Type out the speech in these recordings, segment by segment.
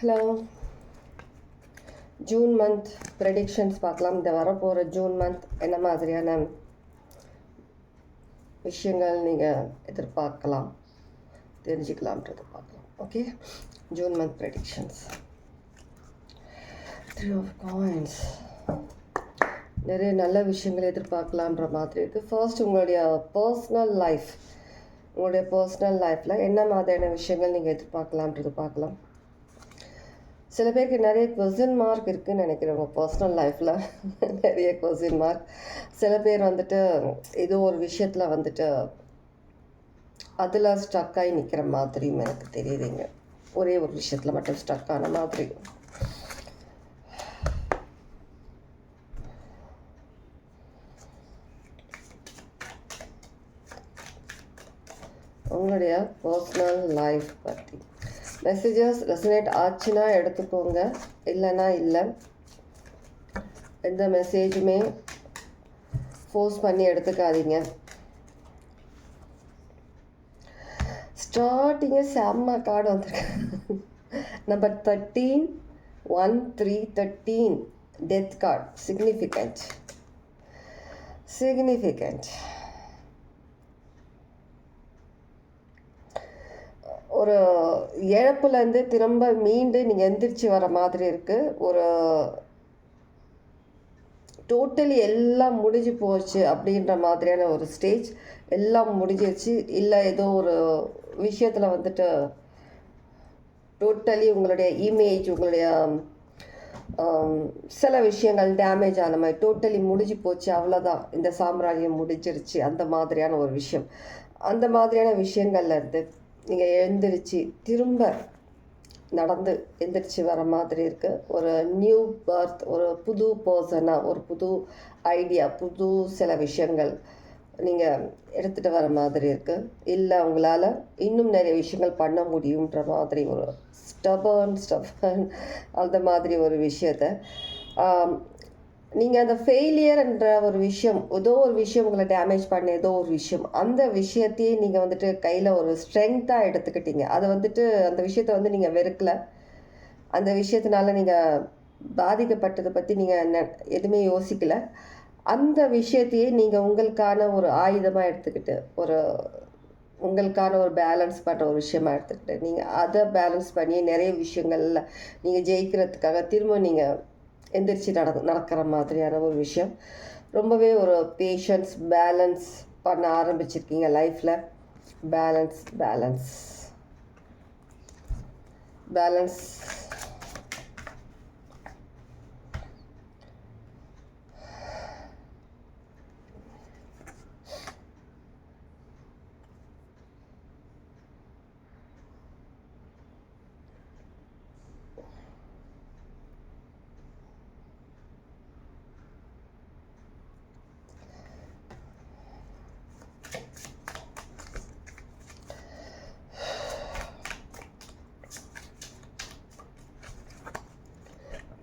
Hello June month predictions பார்க்கலாம். இந்த வரப்போகிற ஜூன் மந்த் என்ன மாதிரியான விஷயங்கள் நீங்கள் எதிர்பார்க்கலாம் தெரிஞ்சுக்கலாம்ன்றது பார்க்கலாம். Okay June month predictions three of coins நிறைய நல்ல விஷயங்கள் எதிர்பார்க்கலான்ற மாதிரி இருக்குது ஃபர்ஸ்ட் உங்களுடைய பர்சனல் லைஃப் உங்களுடைய பர்சனல் லைஃப்பில் என்ன மாதிரியான விஷயங்கள் நீங்கள் எதிர்பார்க்கலான்றது பார்க்கலாம். சில பேருக்கு நிறைய கொஸ்டின் மார்க் இருக்குதுன்னு நினைக்கிறவங்க பர்சனல் லைஃப்பில் நிறைய கொஸ்டின் மார்க் சில பேர் வந்துட்டு ஏதோ ஒரு விஷயத்தில் வந்துட்டு அதில் ஸ்டக் ஆகி நிற்கிற மாதிரியும் எனக்கு தெரியுதுங்க. ஒரே ஒரு விஷயத்தில் மட்டும் ஸ்டக் ஆன மாதிரி. உங்களுடைய பர்சனல் லைஃப் பற்றி மெசேஜஸ் ரெசனேட் ஆச்சுன்னா எடுத்துக்கோங்க. இல்லைன்னா இல்லை. எந்த மெசேஜுமே ஃபோர்ஸ் பண்ணி எடுத்துக்காதீங்க. ஸ்டார்டிங்கே செம்ம கார்டு வந்திருக்கு. Number thirteen one three thirteen death card significant significant ஒரு இழப்புலேருந்து திரும்ப மீண்டு நீங்கள் எந்திரிச்சு வர மாதிரி இருக்குது ஒரு டோட்டலி எல்லாம் முடிஞ்சு போச்சு அப்படின்ற மாதிரியான ஒரு ஸ்டேஜ் எல்லாம் முடிஞ்சிருச்சு. இல்லை ஏதோ ஒரு விஷயத்தில் வந்துட்டு டோட்டலி உங்களுடைய இமேஜ் உங்களுடைய சில விஷயங்கள் டேமேஜ் ஆன மாதிரி டோட்டலி முடிஞ்சு போச்சு அவ்வளோதான் இந்த சாம்ராஜ்யம் முடிஞ்சிருச்சு. அந்த மாதிரியான ஒரு விஷயம். அந்த மாதிரியான விஷயங்கள்ல இருந்து நீங்கள் எழுந்திரிச்சு திரும்ப நடந்து எந்திரிச்சு வர மாதிரி இருக்குது ஒரு நியூ பர்த் ஒரு புது பர்சனாக ஒரு புது ஐடியா புது சில விஷயங்கள் நீங்கள் எடுத்துகிட்டு வர மாதிரி இருக்குது இல்லை உங்களால் இன்னும் நிறைய விஷயங்கள் பண்ண முடியுன்ற மாதிரி ஒரு ஸ்டபர்ன் ஸ்டபர்ன் அந்த மாதிரி ஒரு விஷயத்த நீங்கள் அந்த ஃபெயிலியர்ன்ற ஒரு விஷயம் ஏதோ ஒரு விஷயம் உங்களை டேமேஜ் பண்ண ஏதோ ஒரு விஷயம் அந்த விஷயத்தையே நீங்கள் வந்துட்டு கையில் ஒரு ஸ்ட்ரென்த்தாக எடுத்துக்கிட்டீங்க. அதை வந்துட்டு அந்த விஷயத்த வந்து நீங்கள் வெறுக்கலை. அந்த விஷயத்தினால நீங்கள் பாதிக்கப்பட்டதை பற்றி நீங்கள் என்ன எதுவுமே யோசிக்கலை. அந்த விஷயத்தையே நீங்கள் உங்களுக்கான ஒரு ஆயுதமாக எடுத்துக்கிட்டு ஒரு உங்களுக்கான ஒரு பேலன்ஸ் பண்ணுற ஒரு விஷயமா எடுத்துக்கிட்டு நீங்கள் அதை பேலன்ஸ் பண்ணி நிறைய விஷயங்களில் நீங்கள் ஜெயிக்கிறதுக்காக திரும்ப நீங்கள் எந்திரிச்சு நட நடக்கிற மாதிரியான ஒரு விஷயம். ரொம்பவே ஒரு பேஷன்ஸ் பேலன்ஸ் பண்ண ஆரம்பிச்சிருக்கீங்க லைஃப்பில் balance balance balance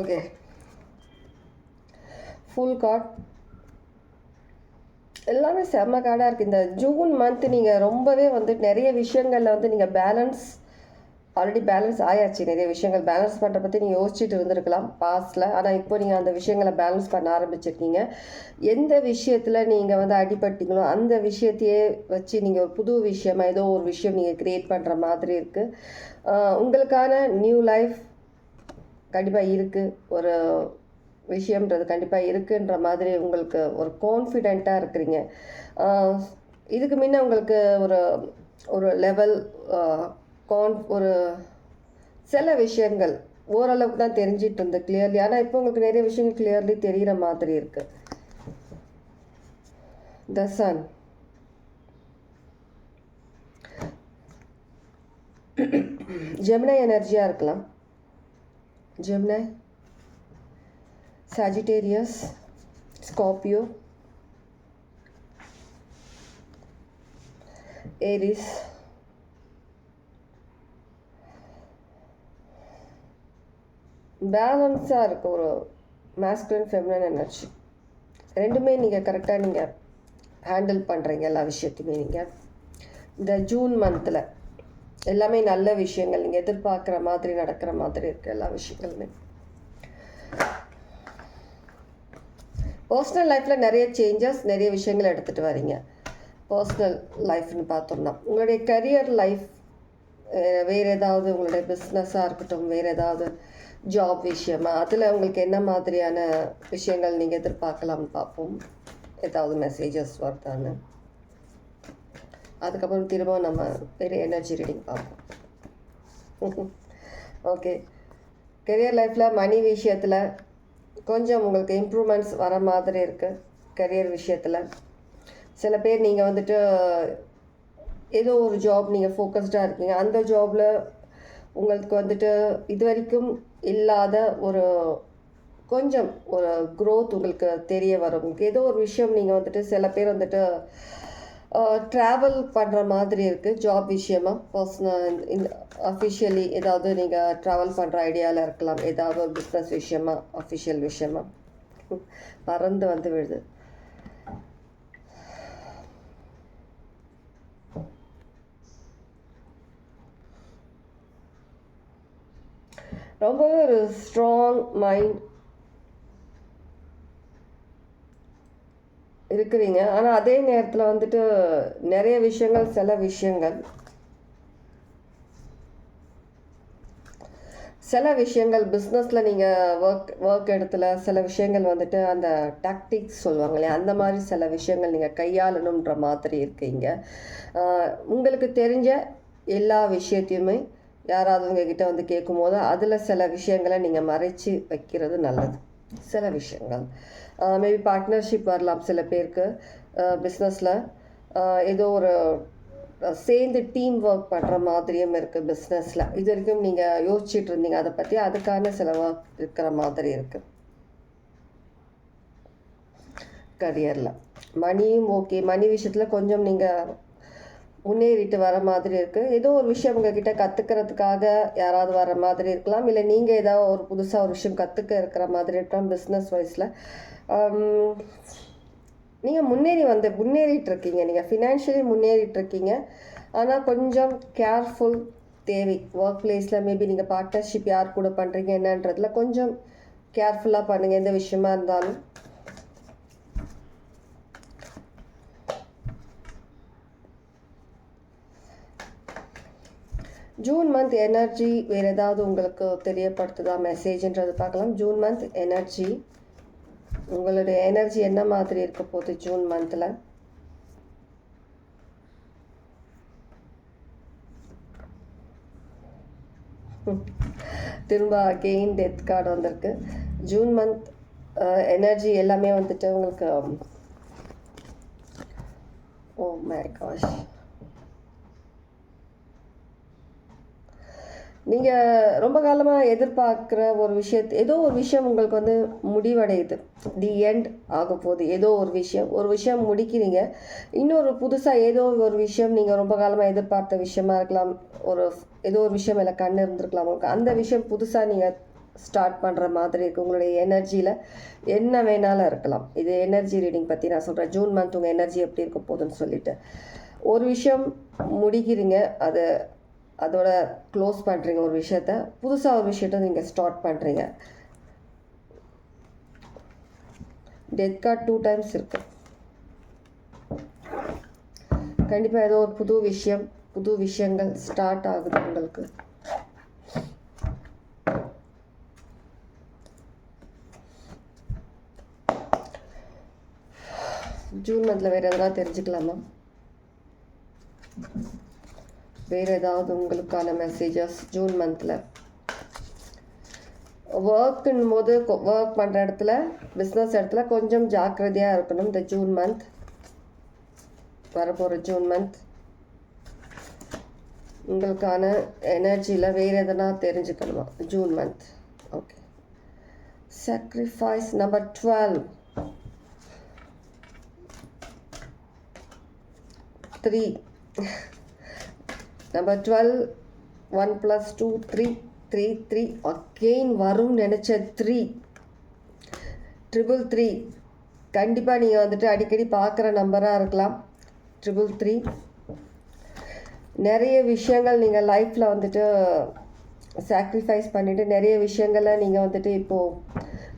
okay full card எல்லாமே செம்ம கார்டாக இருக்குது இந்த ஜூன் மந்த் நீங்கள் ரொம்பவே வந்து நிறைய விஷயங்களில் வந்து நீங்கள் பேலன்ஸ் ஆல்ரெடி பேலன்ஸ் ஆயாச்சு. நிறைய விஷயங்கள் பேலன்ஸ் பண்ணுற பற்றி நீங்கள் யோசிச்சுட்டு இருந்திருக்கலாம் பாஸ்டில் ஆனால் இப்போ நீங்கள் அந்த விஷயங்களை பேலன்ஸ் பண்ண ஆரம்பிச்சிருக்கீங்க. எந்த விஷயத்தில் நீங்கள் வந்து அடிபட்டீங்களோ அந்த விஷயத்தையே வச்சு நீங்கள் ஒரு புது விஷயமாக ஏதோ ஒரு விஷயம் நீங்கள் க்ரியேட் பண்ணுற மாதிரி இருக்குது உங்களுக்கான நியூ லைஃப் கண்டிப்பாக இருக்குது ஒரு விஷயம்ன்றது கண்டிப்பாக இருக்குன்ற மாதிரி உங்களுக்கு ஒரு கான்ஃபிடெண்ட்டாக இருக்கிறீங்க. இதுக்கு முன்ன உங்களுக்கு ஒரு ஒரு லெவல் கான் ஒரு சில விஷயங்கள் ஓரளவுக்கு தான் தெரிஞ்சிட்டு இருந்தது கிளியர்லி ஆனால் இப்போ உங்களுக்கு நிறைய விஷயங்கள் கிளியர்லி தெரிகிற மாதிரி இருக்குது த சன் ஜெமினா எனர்ஜியாக இருக்கலாம். Gemini, சாஜிடேரியஸ் Scorpio, ஏரிஸ் பேலன்ஸாக இருக்கு ஒரு மேஸ்குலன் ஃபெமினன் எனர்ஜி ரெண்டுமே நீங்கள் கரெக்டாக நீங்கள் ஹேண்டில் பண்ணுறீங்க எல்லா விஷயத்தையுமே நீங்கள் இந்த ஜூன் மந்தில் எல்லாமே நல்ல விஷயங்கள். நீங்கள் எதிர்பார்க்குற மாதிரி நடக்கிற மாதிரி இருக்குது எல்லா விஷயங்களுமே. பர்சனல் லைஃப்பில் நிறைய சேஞ்சஸ் நிறைய விஷயங்கள் எடுத்துகிட்டு வரீங்க பர்சனல் லைஃப்னு பார்த்தோம்னா உங்களுடைய கரியர் லைஃப் வேறு ஏதாவது உங்களுடைய பிஸ்னஸாக இருக்கட்டும் வேறு ஏதாவது ஜாப் விஷயமா அதில் உங்களுக்கு என்ன மாதிரியான விஷயங்கள் நீங்கள் எதிர்பார்க்கலாம்னு பார்ப்போம். ஏதாவது மெசேஜஸ் வருதான்னு. அதுக்கப்புறம் திரும்பவும் நம்ம பெரிய எனர்ஜி ரீடிங் பார்ப்போம். ஓகே கெரியர் லைஃப்பில் மணி விஷயத்தில் கொஞ்சம் உங்களுக்கு இம்ப்ரூவ்மெண்ட்ஸ் வர மாதிரி இருக்குது கெரியர் விஷயத்தில். சில பேர் நீங்கள் வந்துட்டு ஏதோ ஒரு ஜாப் நீங்கள் ஃபோக்கஸ்டாக இருக்கீங்க. அந்த ஜாபில் உங்களுக்கு வந்துட்டு இது வரைக்கும் இல்லாத ஒரு கொஞ்சம் ஒரு க்ரோத் உங்களுக்கு தெரிய வரும். உங்களுக்கு ஏதோ ஒரு விஷயம் நீங்கள் வந்துட்டு சில பேர் வந்துட்டு ட்ராவல் பண்ணுற மாதிரி இருக்குது ஜாப் விஷயமா? பர்சனல் இந்த அஃபிஷியலி ஏதாவது நீங்கள் ட்ராவல் பண்ணுற ஐடியாவில் இருக்கலாம். ஏதாவது ஒரு பிஸ்னஸ் விஷயமா? அஃபிஷியல் விஷயமா? பறந்து வந்து விழுது. ரொம்பவே ஒரு ஸ்ட்ராங் மைண்ட் இருக்கிறீங்க. ஆனால் அதே நேரத்தில் வந்துட்டு நிறைய விஷயங்கள் சில விஷயங்கள். சில விஷயங்கள் பிஸ்னஸில் நீங்கள் ஒர்க் ஒர்க் இடத்துல சில விஷயங்கள் வந்துட்டு அந்த டாக்டிக்ஸ் சொல்லுவாங்க இல்லையா அந்த மாதிரி சில விஷயங்கள் நீங்கள் கையாளணுன்ற மாதிரி இருக்கீங்க. உங்களுக்கு தெரிஞ்ச எல்லா விஷயத்தையுமே யாராவது உங்ககிட்ட வந்து கேட்கும்போது அதில் சில விஷயங்களை நீங்கள் மறைச்சி வைக்கிறது நல்லது. சில விஷயங்கள். மேபி பார்ட்னர்ஷிப் வரலாம் சில பேருக்கு. பிஸ்னஸில் ஏதோ ஒரு சேர்ந்து டீம் ஒர்க் பண்ணுற மாதிரியும் இருக்குது பிஸ்னஸில் இது வரைக்கும் நீங்கள் யோசிச்சுட்டு இருந்தீங்க அதை பற்றி அதுக்கான சில ஒர்க் இருக்கிற மாதிரி இருக்குது கரியரில் மணியும் ஓகே மணி விஷயத்தில் கொஞ்சம் நீங்கள் முன்னேறிட்டு வர மாதிரி இருக்குது ஏதோ ஒரு விஷயம் உங்ககிட்ட கற்றுக்கிறதுக்காக யாராவது வர மாதிரி இருக்கலாம். இல்லை நீங்கள் ஏதாவது ஒரு புதுசாக ஒரு விஷயம் கற்றுக்க இருக்கிற மாதிரி இருக்கலாம் பிஸ்னஸ் வைஸில் நீங்கள் முன்னேறி வந்து முன்னேறிட்டு இருக்கீங்க. நீங்கள் ஃபினான்ஷியலி முன்னேறிட்டு இருக்கீங்க. ஆனால் கொஞ்சம் கேர்ஃபுல் தேவை. ஒர்க் பிளேஸில் மேபி நீங்கள் பார்ட்னர்ஷிப் யார் கூட பண்ணுறீங்க என்னன்றதுல கொஞ்சம் கேர்ஃபுல்லாக பண்ணுங்கள் எந்த விஷயமா இருந்தாலும். ஜூன் மந்த் எனர்ஜி வேறு ஏதாவது உங்களுக்கு தெரியப்படுத்துதா மெசேஜ்ன்றது பார்க்கலாம். ஜூன் மந்த் எனர்ஜி உங்களுடைய எனர்ஜி என்ன மாதிரி இருக்க போகுது ஜூன் மந்தில் திரும்ப அகெயின் டெத் கார்டு வந்திருக்கு. ஜூன் மந்த் எனர்ஜி எல்லாமே வந்துட்டு உங்களுக்கு ஓ மை காஷ் நீங்கள் ரொம்ப காலமாக எதிர்பார்க்குற ஒரு விஷயத்து ஏதோ ஒரு விஷயம் உங்களுக்கு வந்து முடிவடையுது. தி எண்ட் ஆக போகுது. ஏதோ ஒரு விஷயம். ஒரு விஷயம் முடிக்கிறீங்க. இன்னொரு புதுசாக ஏதோ ஒரு விஷயம் நீங்கள் ரொம்ப காலமாக எதிர்பார்த்த விஷயமா இருக்கலாம். ஒரு ஏதோ ஒரு விஷயம் இல்லை கண் இருந்திருக்கலாம் உங்களுக்கு. அந்த விஷயம் புதுசாக நீங்கள் ஸ்டார்ட் பண்ணுற மாதிரி இருக்குது உங்களுடைய எனர்ஜியில் என்ன வேணாலும் இருக்கலாம். இது எனர்ஜி ரீடிங் பற்றி நான் சொல்கிறேன் ஜூன் மந்த் உங்கள் எனர்ஜி எப்படி இருக்க போகுதுன்னு சொல்லிட்டு. ஒரு விஷயம் முடிக்கிறீங்க. அது அதோட க்ளோஸ் பண்ணுறீங்க ஒரு விஷயத்த. புதுசாக ஒரு விஷயத்த நீங்கள் ஸ்டார்ட் பண்ணுறீங்க டெத் கார்ட் டூ டைம்ஸ் இருக்கு. கண்டிப்பாக ஏதோ ஒரு புது விஷயம் புது விஷயங்கள் ஸ்டார்ட் ஆகுது உங்களுக்கு. ஜூன் மந்தில் வேறு எதனா தெரிஞ்சுக்கலாமா? வேறு ஏதாவது உங்களுக்கான மெசேஜஸ் ஜூன் மந்தில் ஒர்க்குன் போது ஒர்க் பண்ணுற இடத்துல பிஸ்னஸ் இடத்துல கொஞ்சம் ஜாக்கிரதையாக இருக்கணும் இந்த ஜூன் மந்த் வரப்போகிற ஜூன் மந்த் உங்களுக்கான எனர்ஜியில் வேறு எதனா தெரிஞ்சுக்கணுமா? June month okay sacrifice number 12 3 number twelve one plus two three three three again வரும் நினச்ச த்ரீ ட்ரிபிள் த்ரீ கண்டிப்பாக நீங்கள் வந்துட்டு அடிக்கடி பார்க்குற நம்பராக இருக்கலாம். ட்ரிபிள் த்ரீ நிறைய விஷயங்கள் நீங்கள் லைஃப்பில் வந்துட்டு சாக்ரிஃபைஸ் பண்ணிவிட்டு நிறைய விஷயங்களை நீங்கள் வந்துட்டு இப்போது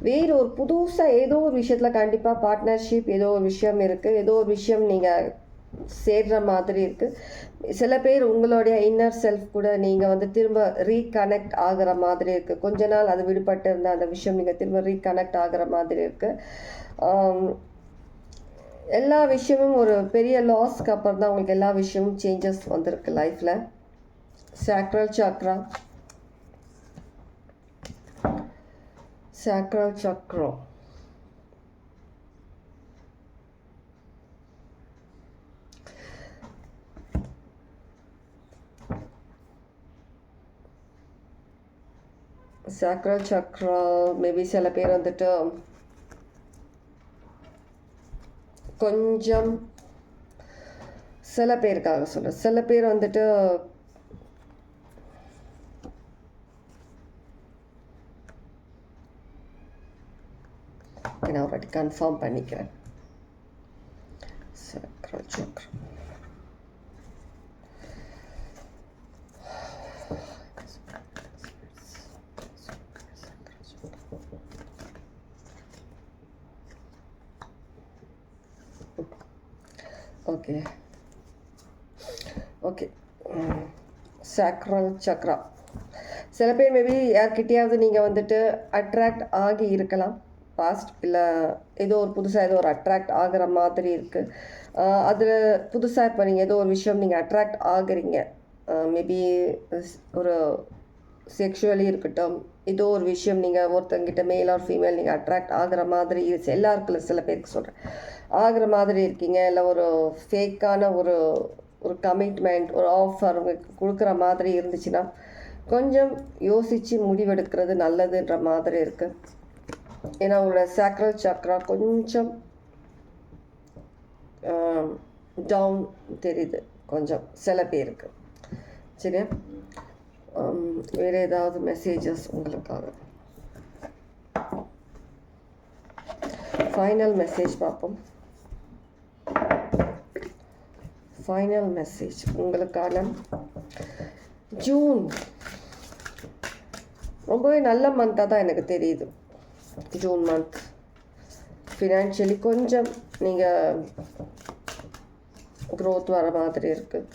வேறு ஒரு புதுசாக ஏதோ ஒரு விஷயத்தில் கண்டிப்பாக பார்ட்னர்ஷிப் ஏதோ ஒரு விஷயம் இருக்குது ஏதோ ஒரு விஷயம் நீங்கள் சேர்ற மாதிரி இருக்குது சில பேர் உங்களுடைய இன்னர் செல்ஃப் கூட நீங்கள் வந்து திரும்ப ரீகனெக்ட் ஆகிற மாதிரி இருக்குது கொஞ்ச நாள் அது விடுபட்டு இருந்த அந்த விஷயம் நீங்கள் திரும்ப ரீகனெக்ட் ஆகிற மாதிரி இருக்குது எல்லா விஷயமும் ஒரு பெரிய லாஸ்க்கு அப்புறம் தான் உங்களுக்கு எல்லா விஷயமும் சேஞ்சஸ் வந்திருக்கு லைஃப்பில் சாக்ரல் சாக்ரா சாக்ரல் சக்ரம் sacral சக்ரா மேபி சில பேர் வந்துட்டு கொஞ்சம் சில பேருக்காக சொல்கிறேன் சில பேர் வந்துட்டு நான் ஒரு கன்ஃபார்ம் பண்ணிக்கிறேன். ஓகே ஓகே சாக்ரல் சக்ரா சில பேர் மேபி யார்கிட்டயாவது நீங்கள் வந்துட்டு அட்ராக்ட் ஆகி இருக்கலாம். பாஸ்ட் இல்லை ஏதோ ஒரு புதுசாக ஏதோ ஒரு அட்ராக்ட் ஆகிற மாதிரி இருக்குது அதில் புதுசாக இப்போ நீங்கள் ஏதோ ஒரு விஷயம் நீங்கள் அட்ராக்ட் ஆகுறீங்க. மேபி ஒரு செக்ஷுவலி இருக்கட்டும் ஏதோ ஒரு விஷயம் நீங்கள் ஒருத்தங்கிட்ட மேல் ஆர் ஃபீமேல் நீங்கள் அட்ராக்ட் ஆகிற மாதிரி எல்லாருக்குள்ள சில பேருக்கு சொல்கிறேன் ஆகிற மாதிரி இருக்கீங்க இல்லை ஒரு ஃபேக்கான ஒரு ஒரு கமிட்மெண்ட் ஒரு ஆஃபர் உங்களுக்கு கொடுக்குற மாதிரி இருந்துச்சுன்னா கொஞ்சம் யோசித்து முடிவெடுக்கிறது நல்லதுன்ற மாதிரி இருக்குது ஏன்னா உங்களோட சாக்ரல் சக்ரா கொஞ்சம் டவுன் தெரியுது கொஞ்சம் சில பேருக்கு. சரியா? வேறு ஏதாவது மெசேஜஸ் உங்களுக்காக ஃபைனல் மெசேஜ் பார்ப்போம். ஃபைனல் மெசேஜ் உங்களுக்கான. ஜூன் ரொம்பவே நல்ல மந்தாக தான் எனக்கு தெரியுது. ஜூன் மந்த் ஃபினான்ஷியலி கொஞ்சம் நீங்கள் க்ரோத் வர மாதிரி இருக்குது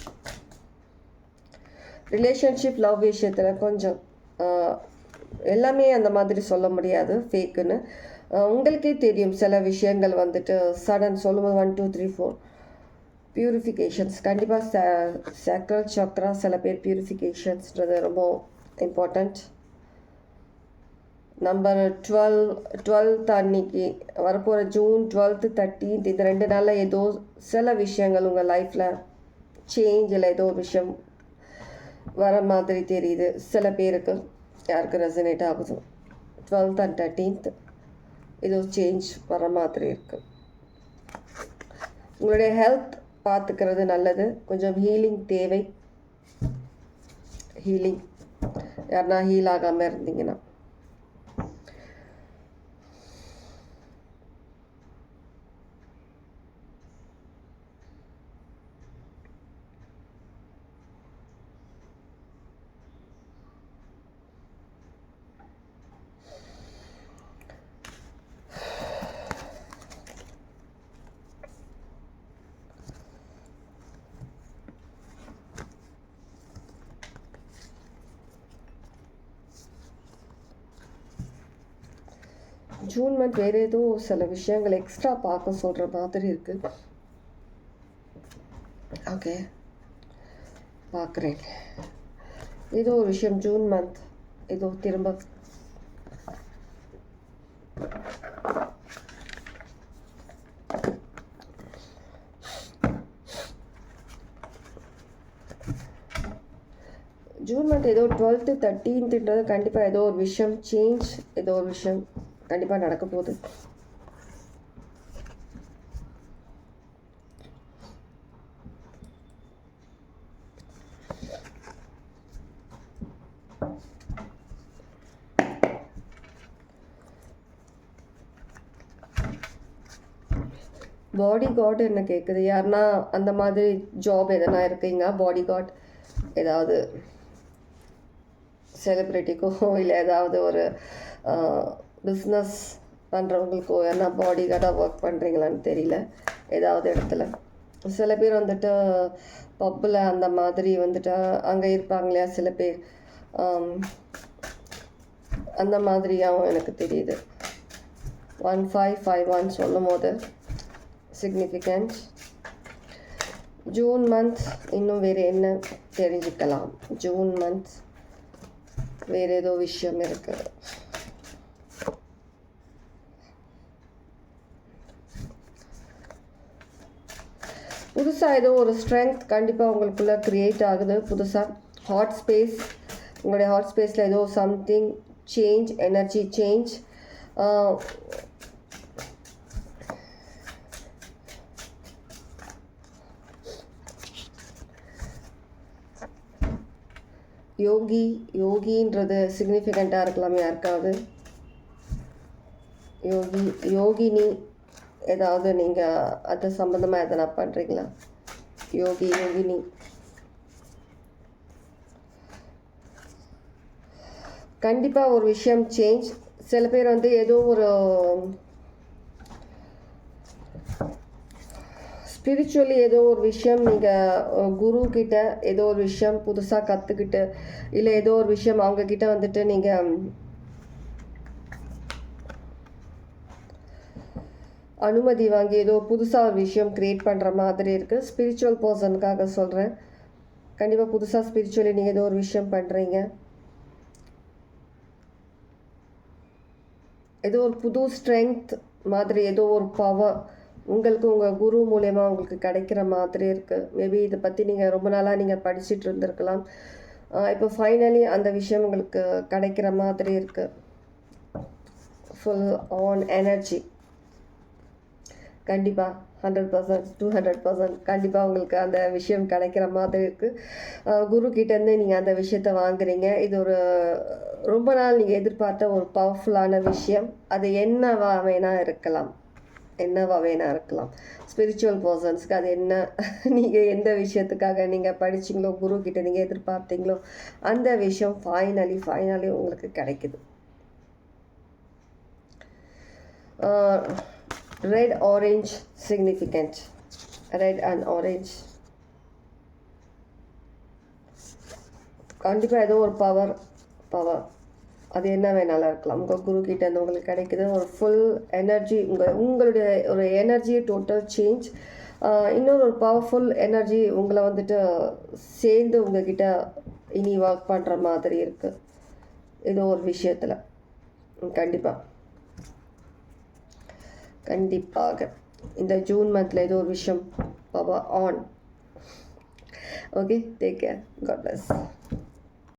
ரிலேஷன்ஷிப் லவ் விஷயத்தில் கொஞ்சம் எல்லாமே அந்த மாதிரி சொல்ல முடியாது ஃபேக்குன்னு உங்களுக்கே தெரியும் சில விஷயங்கள் வந்துட்டு சடன் சொல்லும்போது one two three four purifications கண்டிப்பாக சே சேக்ரல் சக்ரா சில பேர் பியூரிஃபிகேஷன்ஸ்ன்றது ரொம்ப இம்பார்ட்டண்ட் நம்பர் டுவெல் டுவெல்த் அன்னைக்கு வரப்போகிற ஜூன் டுவெல்த்து தேர்ட்டீன்த் இந்த ரெண்டு நாளில் ஏதோ சில விஷயங்கள் உங்கள் லைஃப்பில் சேஞ்ச் இல்லை ஏதோ ஒரு விஷயம் வர மாதிரி தெரியுது. சில பேருக்கு யாருக்கு ரெசனேட் ஆகுது. டுவெல்த் அண்ட் தேர்ட்டீன்த் ஏதோ சேஞ்ச் வர மாதிரி இருக்குது உங்களுடைய ஹெல்த் பார்த்துக்கிறது நல்லது. கொஞ்சம் ஹீலிங் தேவை. ஹீலிங் யாருன்னா ஹீல் ஆகாமல் இருந்தீங்கன்னா. ஜூன் மந்த் வேறு ஏதோ சில விஷயங்கள் எக்ஸ்ட்ரா பார்க்க சொல்கிற மாதிரி இருக்குது ஓகே பார்க்குறேன். ஏதோ ஒரு விஷயம் ஜூன் மந்த் ஏதோ திரும்ப. ஜூன் மந்த் ஏதோ டுவெல்த்து தேர்ட்டீன்த்துன்றது கண்டிப்பாக ஏதோ ஒரு விஷயம் சேஞ்ச் ஏதோ ஒரு விஷயம். கண்டிப்பாக நடக்க போகுது. பாடி கார்டு என்ன கேட்குது யாருன்னா அந்த மாதிரி ஜாப் எதனா இருக்கீங்க பாடி கார்டு ஏதாவது செலிப்ரிட்டிக்கோ இல்லை ஏதாவது ஒரு பிஸ்னஸ் பண்ணுறவங்களுக்கோ என்ன பாடி கார்டாக ஒர்க் பண்ணுறீங்களான்னு தெரியல. ஏதாவது இடத்துல. சில பேர் வந்துட்டு பப்பில் அந்த மாதிரி வந்துட்டு அங்கே இருப்பாங்க இல்லையா சில பேர். அந்த மாதிரியாகவும் எனக்கு தெரியுது. ஒன் ஃபைவ் ஃபைவ் ஒன் சொல்லும் போது சிக்னிஃபிகன்ஸ் ஜூன் மந்த் இன்னும் வேறு என்ன தெரிஞ்சுக்கலாம்? ஜூன் மந்த் வேறு ஏதோ விஷயம் இருக்குது புதுசாக ஏதோ ஒரு ஸ்ட்ரென்த் கண்டிப்பாக உங்களுக்குள்ளே க்ரியேட் ஆகுது. புதுசாக ஹாட் ஸ்பேஸ் உங்களுடைய ஹாட் ஸ்பேஸில் ஏதோ something change energy change yogi யோகின்றது சிக்னிஃபிகண்ட்டாக இருக்கலாம் யாருக்காவது. யோகி யோகினி ஏதாவது நீங்கள் அது சம்மந்தமாக எதனா பண்ணுறீங்களா யோகி யோகினி. கண்டிப்பாக ஒரு விஷயம் சேஞ்ச் சில பேர் வந்து ஏதோ ஒரு ஸ்பிரிச்சுவலி ஏதோ ஒரு விஷயம் நீங்கள் குரு கிட்ட ஏதோ ஒரு விஷயம் புதுசாக கற்றுக்கிட்டு இல்லை ஏதோ ஒரு விஷயம் அவங்கக்கிட்ட வந்துட்டு நீங்கள் அனுமதி வாங்கி ஏதோ புதுசாக ஒரு விஷயம் க்ரியேட் பண்ணுற மாதிரி இருக்குது ஸ்பிரிச்சுவல் பர்சனுக்காக சொல்கிறேன் கண்டிப்பாக புதுசாக ஸ்பிரிச்சுவலி நீங்கள் ஏதோ ஒரு விஷயம் பண்ணுறீங்க ஏதோ ஒரு புது ஸ்ட்ரென்த் மாதிரி ஏதோ ஒரு பவர் உங்களுக்கு உங்கள் குரு மூலயமா உங்களுக்கு கிடைக்கிற மாதிரி இருக்குது மேபி இதை பற்றி நீங்கள் ரொம்ப நாளாக நீங்கள் படிச்சுட்டு இருந்திருக்கலாம். இப்போ ஃபைனலி அந்த விஷயம் உங்களுக்கு கிடைக்கிற மாதிரி இருக்குது ஃபுல் ஆன் எனர்ஜி கண்டிப்பாக hundred percent two hundred percent கண்டிப்பாக உங்களுக்கு அந்த விஷயம் கிடைக்கிற மாதிரி இருக்குது குரு கிட்டேருந்து நீங்கள் அந்த விஷயத்த வாங்குறீங்க. இது ஒரு ரொம்ப நாள் நீங்கள் எதிர்பார்த்த ஒரு பவர்ஃபுல்லான விஷயம். அது என்னவா வேணா இருக்கலாம். என்னவா வேணா இருக்கலாம். ஸ்பிரிச்சுவல் பர்சன்ஸ்க்கு அது என்ன? நீங்கள் எந்த விஷயத்துக்காக நீங்கள் படிச்சீங்களோ குரு கிட்ட நீங்கள் எதிர்பார்த்தீங்களோ அந்த விஷயம் ஃபைனலி ஃபைனலி உங்களுக்கு கிடைக்குது. Red orange significant. Red and orange கண்டிப்பாக ஏதோ ஒரு பவர் பவர் அது என்ன வேணாலும் இருக்கலாம். உங்கள் குரு கிட்ட இருந்து உங்களுக்கு கிடைக்கிது. ஒரு ஃபுல் எனர்ஜி உங்கள் உங்களுடைய ஒரு எனர்ஜி டோட்டல் சேஞ்ச் இன்னொரு ஒரு பவர்ஃபுல் எனர்ஜி உங்களை வந்துட்டு சேர்ந்து உங்ககிட்ட இனி ஒர்க் பண்ணுற மாதிரி இருக்குது ஏதோ ஒரு விஷயத்தில். கண்டிப்பாக கண்டிப்பாக. இந்த ஜூன் மந்தில் ஏதோ ஒரு விஷயம் power on okay take care God bless